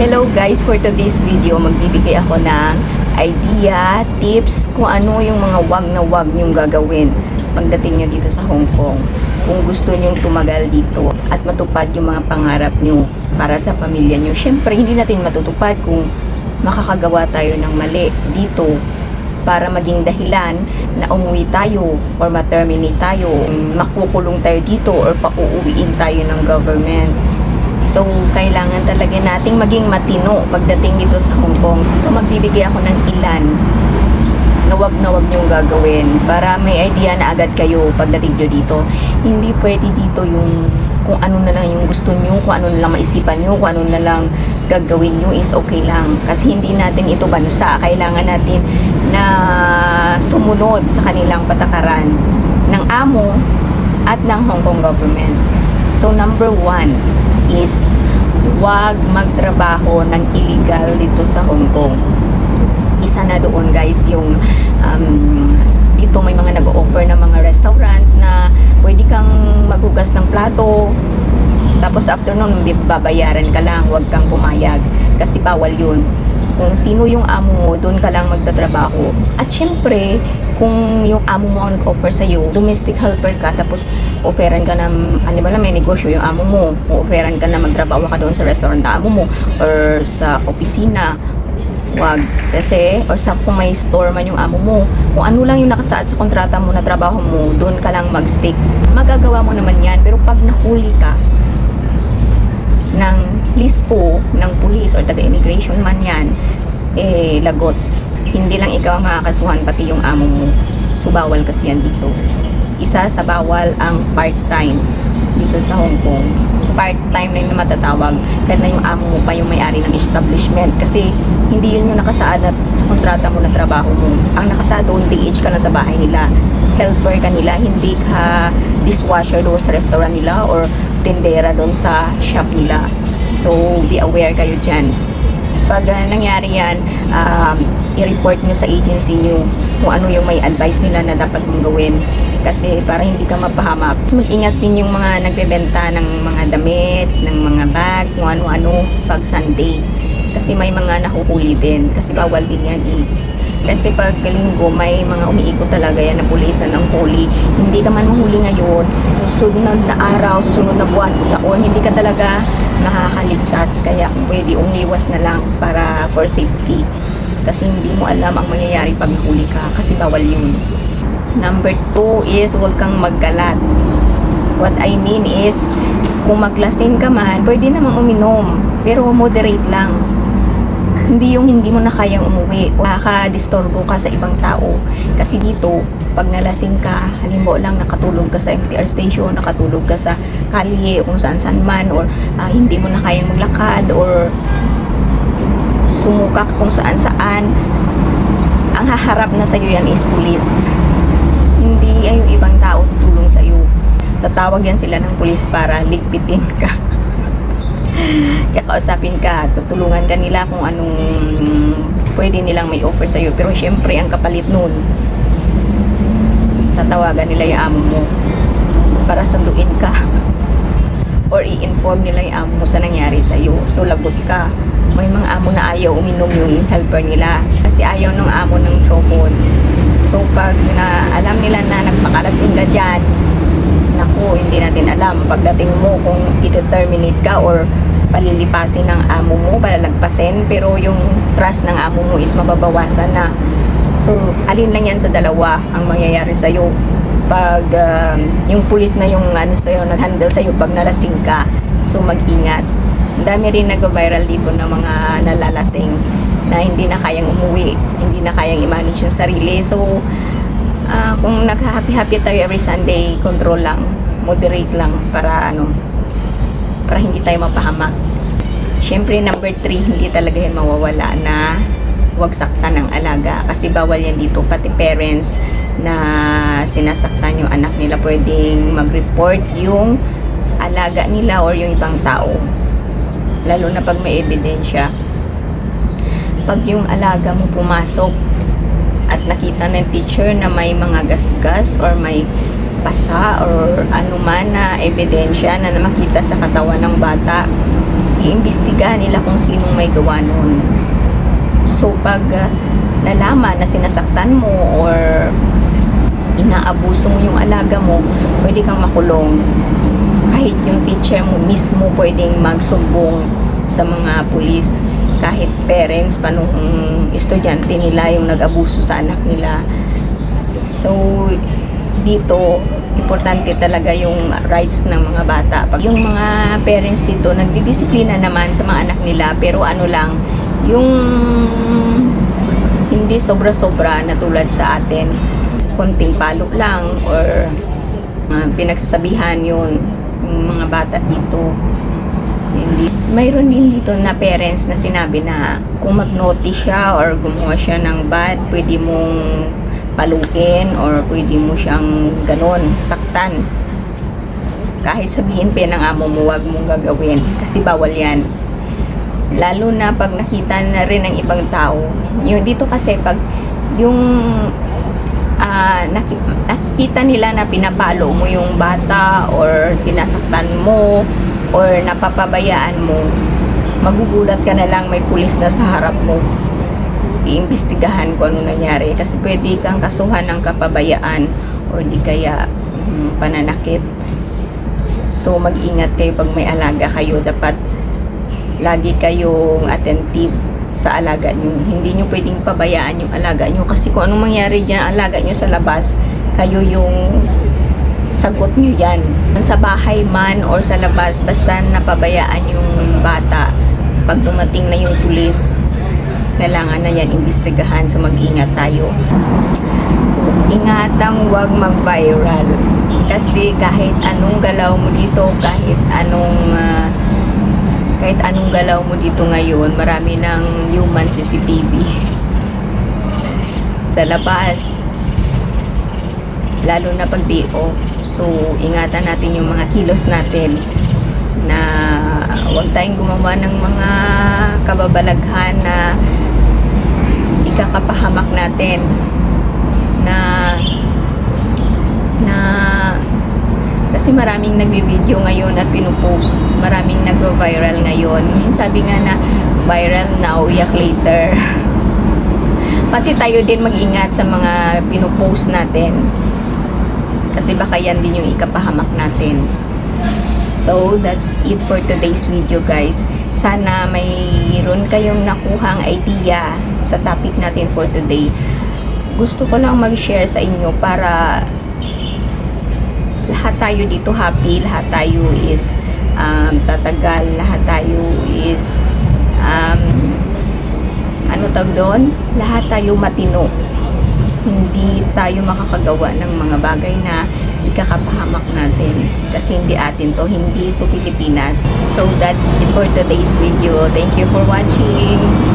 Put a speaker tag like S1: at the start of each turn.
S1: Hello guys, for today's video, magbibigay ako ng idea, tips, kung ano yung mga wag na wag niyong gagawin pagdating nyo dito sa Hong Kong. Kung gusto nyong tumagal dito at matupad yung mga pangarap nyo para sa pamilya nyo. Siyempre, hindi natin matutupad kung makakagawa tayo ng mali dito para maging dahilan na umuwi tayo or ma-terminate tayo, makukulong tayo dito or pauuwiin tayo ng government. So, kailangan talaga nating maging matino pagdating dito sa Hong Kong. So, magbibigay ako ng ilan na wag na wag niyong gagawin para may idea na agad kayo pagdating nyo dito. Hindi pwede dito yung kung ano na lang yung gusto nyo, kung ano na lang maisipan nyo, kung ano na lang gagawin nyo is okay lang. Kasi hindi natin ito bansa. Kailangan natin na sumunod sa kanilang patakaran ng amo at ng Hong Kong government. So, number one is wag magtrabaho ng illegal dito sa Hong Kong. Isa na doon guys yung um, dito may mga nag-offer ng mga restaurant na pwede kang maghugas ng plato tapos after nun babayaran ka lang wag kang pumayag kasi bawal yun kung sino yung amo mo, doon ka lang magtatrabaho. At syempre, kung yung amo mo ang nag-offer sa'yo, domestic helper ka, tapos offeran ka ng, ano ba na, may negosyo yung amo mo, o offeran ka na magtrabaho ka doon sa restaurant na amo mo, or sa opisina, wag. Kasi, or sa kung may store man yung amo mo, kung ano lang yung nakasaad sa kontrata mo na trabaho mo, doon ka lang mag-stick. Magagawa mo naman yan, pero pag nahuli ka, ng listo ng pulis or taga-immigration man yan, eh, lagot. Hindi lang ikaw ang makakasuhan, pati yung amo mo. So, bawal kasi yan dito. Isa sa bawal ang part-time dito sa Hong Kong. Part-time na yung matatawag. Kahit na yung amo mo pa yung may-ari ng establishment. Kasi, hindi yun yung nakasaad at sa kontrata mo na trabaho mo. Ang nakasaad doon, DH ka lang sa bahay nila. Helper ka nila, hindi ka dishwasher doon sa restaurant nila or tindera doon sa shop nila. So, be aware kayo dyan. Pag uh, nangyari yan, um, i-report nyo sa agency nyo kung ano yung may advice nila na dapat mong gawin. Kasi para hindi ka mapahamak. Mag-ingat din yung mga nagbebenta ng mga damit, ng mga bags, kung ano-ano pag Sunday. Kasi may mga nahuhuli din. Kasi bawal din yan eh. Kasi pag linggo, may mga umiikot talaga yan na pulis na ng huli. Hindi ka man mahuli ngayon, susunod na araw, susunod na buwan, taon, hindi ka talaga nakakaligtas. Kaya pwede, umiwas na lang para for safety. Kasi hindi mo alam ang mangyayari pag nahuli ka. Kasi bawal yun. Number two is huwag kang magkalat. What I mean is, kung maglasing ka man, pwede namang uminom. Pero moderate lang hindi yung hindi mo na kayang umuwi makaka-disturbo ka sa ibang tao kasi dito pag nalasing ka halimbawa lang nakatulog ka sa MTR station nakatulog ka sa kalye kung saan saan man or ah, hindi mo na kayang maglakad or sumuka ka kung saan saan ang haharap na sa'yo yan is pulis hindi ay yung ibang tao tutulong sa'yo tatawag yan sila ng pulis para ligpitin ka kakausapin ka, tutulungan ka nila kung anong pwede nilang may offer sa'yo. Pero syempre, ang kapalit nun, tatawagan nila yung amo mo para sanduin ka or i-inform nila yung amo mo sa nangyari sa'yo. So, lagot ka. May mga amo na ayaw uminom yung helper nila kasi ayaw ng amo ng trokon. So, pag na alam nila na nagpakalasing ka dyan, naku, hindi natin alam pagdating mo kung i-terminate ka or palilipasin ng amo mo, palalagpasin, pero yung trust ng amo mo is mababawasan na. So, alin lang yan sa dalawa ang mangyayari sa'yo pag um, yung pulis na yung ano sa'yo, nag-handle sa'yo pag nalasing ka. So, mag-ingat. Ang dami rin nag-viral dito ng mga nalalasing na hindi na kayang umuwi, hindi na kayang i-manage yung sarili. So, ah, kung nag-happy-happy tayo every Sunday, control lang, moderate lang para ano, para hindi tayo mapahamak. Siyempre, number 3, hindi talaga yan mawawala na huwag saktan ng alaga. Kasi bawal yan dito. Pati parents na sinasaktan yung anak nila, pwedeng mag-report yung alaga nila or yung ibang tao. Lalo na pag may ebidensya. Pag yung alaga mo pumasok at nakita ng teacher na may mga gasgas or may pasa or anuman na ebidensya na makita sa katawan ng bata iimbestigahan nila kung sinong may gawa nun. So, pag ah, nalaman na sinasaktan mo or inaabuso mo yung alaga mo, pwede kang makulong. Kahit yung teacher mo mismo pwedeng magsumbong sa mga pulis. Kahit parents pa nung estudyante nila yung nag-abuso sa anak nila. So, dito, importante talaga yung rights ng mga bata. Pag yung mga parents dito, nagdidisiplina naman sa mga anak nila, pero ano lang, yung hindi sobra-sobra na tulad sa atin, konting palo lang or uh, pinagsasabihan yun yung mga bata dito. Hindi. Mayroon din dito na parents na sinabi na kung mag-notice siya or gumawa siya ng bad, pwede mong palukin or pwede mo siyang ganon, saktan. Kahit sabihin pa ng amo mo, wag mong gagawin kasi bawal yan. Lalo na pag nakita na rin ng ibang tao. Yung dito kasi pag yung naki- nakikita nila na pinapalo mo yung bata or sinasaktan mo or napapabayaan mo, magugulat ka na lang may pulis na sa harap mo. Iimbestigahan kung ano nangyari kasi pwede kang kasuhan ng kapabayaan or di kaya mm, pananakit. So mag-ingat kayo pag may alaga kayo. Dapat lagi kayong attentive sa alaga nyo. Hindi nyo pwedeng pabayaan yung alaga nyo kasi kung anong mangyari dyan, alaga nyo sa labas, kayo yung sagot nyo yan. Sa bahay man or sa labas, basta napabayaan yung bata, pag dumating na yung pulis, kailangan na yan imbestigahan so mag-ingat tayo. Ingatang wag mag-viral kasi kahit anong galaw mo dito, kahit anong ah, kahit anong galaw mo dito ngayon, marami ng human CCTV sa labas. Lalo na pag day off. So, ingatan natin yung mga kilos natin na huwag tayong gumawa ng mga kababalaghan na ikakapahamak natin na na kasi maraming nagbi-video ngayon at pinupost. Maraming nagvo-viral ngayon. Yung sabi nga na viral now, yak later. Pati tayo din mag-ingat sa mga pinupost natin. Kasi baka yan din yung ikapahamak natin. So, that's it for today's video guys. Sana mayroon kayong nakuhang idea sa topic natin for today. Gusto ko lang mag-share sa inyo para lahat tayo dito happy, lahat tayo is um, tatagal, lahat tayo is um, ano tawag doon? Lahat tayo matino. Hindi tayo makakagawa ng mga bagay na ikakapahamak natin. Kasi hindi atin to, hindi to Pilipinas. So that's it for today's video. Thank you for watching.